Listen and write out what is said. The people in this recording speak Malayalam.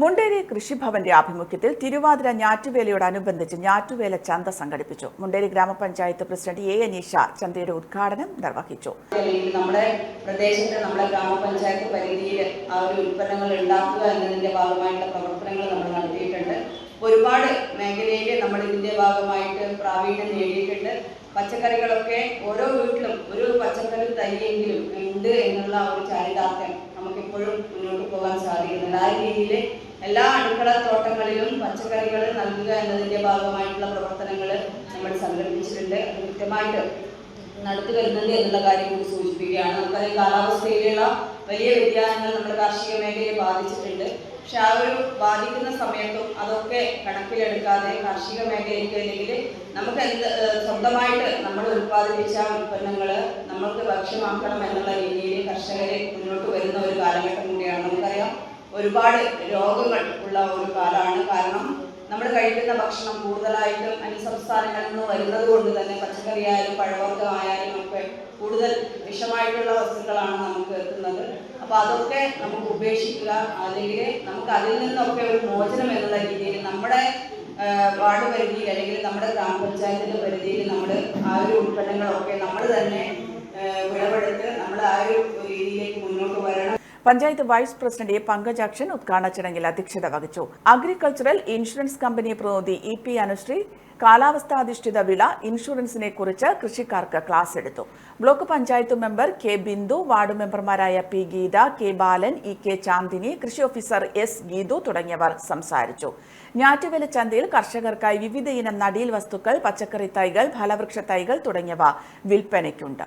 മുണ്ടേരി കൃഷിഭവന്റെ ആഭിമുഖ്യത്തിൽ തിരുവാതിര ഞാറ്റുവേലയോടനുബന്ധിച്ച് ഞാറ്റുവേല ചന്ത സംഘടിപ്പിച്ചു. മുണ്ടേരി ഗ്രാമപഞ്ചായത്ത് പ്രസിഡന്റ് എ അനീഷ ചന്തയുടെ ഉദ്ഘാടനം നിർവഹിച്ചു. നമ്മുടെ പ്രദേശത്ത് നമ്മുടെ ഗ്രാമപഞ്ചായത്ത് പരിധിയിൽ ആ ഒരു ഉൽപ്പന്നങ്ങൾ ഉണ്ടാക്കുക എന്നതിന്റെ ഭാഗമായിട്ടുള്ള പ്രവർത്തനങ്ങൾ നമ്മൾ നടത്തിയിട്ടുണ്ട്. ഒരുപാട് മേഖലയിൽ നമ്മൾ ഇതിന്റെ ഭാഗമായിട്ട് പ്രാവീണ്യം നേടിയിട്ടുണ്ട്. പച്ചക്കറികളൊക്കെ ഓരോ വീട്ടിലും ഒരു പച്ചക്കറി തൈയെങ്കിലും ഉണ്ട് എന്നുള്ള ഒരു ചാരിതാർത്ഥ്യം നമുക്കിപ്പോഴും മുന്നോട്ട് പോകാൻ സാധിക്കുന്നുണ്ട്. ആ രീതിയിൽ എല്ലാ അടുക്കള തോട്ടങ്ങളിലും പച്ചക്കറികൾ നൽകുക എന്നതിന്റെ ഭാഗമായിട്ടുള്ള പ്രവർത്തനങ്ങൾ നമ്മൾ സംഘടിപ്പിച്ചിട്ടുണ്ട്. കൃത്യമായിട്ട് നടത്തി വരുന്നുണ്ട് എന്നുള്ള കാര്യം കൂടി സൂചിപ്പിക്കുകയാണ്. നമുക്കറിയാം കാലാവസ്ഥയിലുള്ള വലിയ വ്യതിയാനങ്ങൾ നമ്മുടെ കാർഷിക മേഖലയെ ബാധിച്ചിട്ടുണ്ട്. പക്ഷെ ആ ഒരു ബാധിക്കുന്ന സമയത്തും അതൊക്കെ കണക്കിലെടുക്കാതെ കാർഷിക മേഖലയ്ക്ക് അല്ലെങ്കിൽ നമുക്ക് എന്ത് സ്വന്തമായിട്ട് നമ്മൾ ഉൽപ്പാദിപ്പിച്ച ഉൽപ്പന്നങ്ങൾ നമ്മൾക്ക് ഭക്ഷ്യമാക്കണം എന്നുള്ള രീതിയിൽ കർഷകരെ മുന്നോട്ട് വരുന്ന ഒരു കാലഘട്ടം കൂടിയാണ് ഒരുപാട് രോഗങ്ങൾ ഉള്ള ഒരു കാലമാണ്. കാരണം നമ്മൾ കഴിക്കുന്ന ഭക്ഷണം കൂടുതലായിട്ടും അന്യസംസ്ഥാനങ്ങളിൽ നിന്ന് വരുന്നത് കൊണ്ട് തന്നെ പച്ചക്കറി ആയാലും പഴവർഗമായാലും ഒക്കെ കൂടുതൽ വിഷമായിട്ടുള്ള വസ്തുക്കളാണ് നമുക്ക് എത്തുന്നത്. അപ്പോൾ അതൊക്കെ നമുക്ക് ഉപേക്ഷിക്കുക. അല്ലെങ്കിൽ നമുക്ക് അതിൽ നിന്നൊക്കെ ഒരു മോചനം എന്നുള്ള രീതിയിൽ നമ്മുടെ വാർഡ് പരിധിയിൽ അല്ലെങ്കിൽ നമ്മുടെ ഗ്രാമപഞ്ചായത്തിന്റെ പരിധിയിൽ നമ്മുടെ ആ ഒരു ഉൽപ്പന്നങ്ങളൊക്കെ നമ്മൾ തന്നെ പഞ്ചായത്ത് വൈസ് പ്രസിഡന്റ് പങ്കജാക്ഷൻ ഉദ്ഘാടന ചടങ്ങിൽ അധ്യക്ഷത വഹിച്ചു. അഗ്രികൾച്ചറൽ ഇൻഷുറൻസ് കമ്പനി പ്രതിനിധി ഇ പി അനുശ്രീ കാലാവസ്ഥാധിഷ്ഠിത വിള ഇൻഷുറൻസിനെ കുറിച്ച് കൃഷിക്കാർക്ക് ക്ലാസ് എടുത്തു. Block panchayat member K Bindu ward മെമ്പർമാരായ P Geetha K Balan E K Chandini കൃഷി ഓഫീസർ എസ് ഗീതു തുടങ്ങിയവർ സംസാരിച്ചു. ഞാറ്റുവേല ചന്തയിൽ കർഷകർക്കായി വിവിധ ഇനം നടീൽ വസ്തുക്കൾ പച്ചക്കറി തൈകൾ ഫലവൃക്ഷ തൈകൾ തുടങ്ങിയവ വിൽപ്പനയ്ക്കുണ്ട്.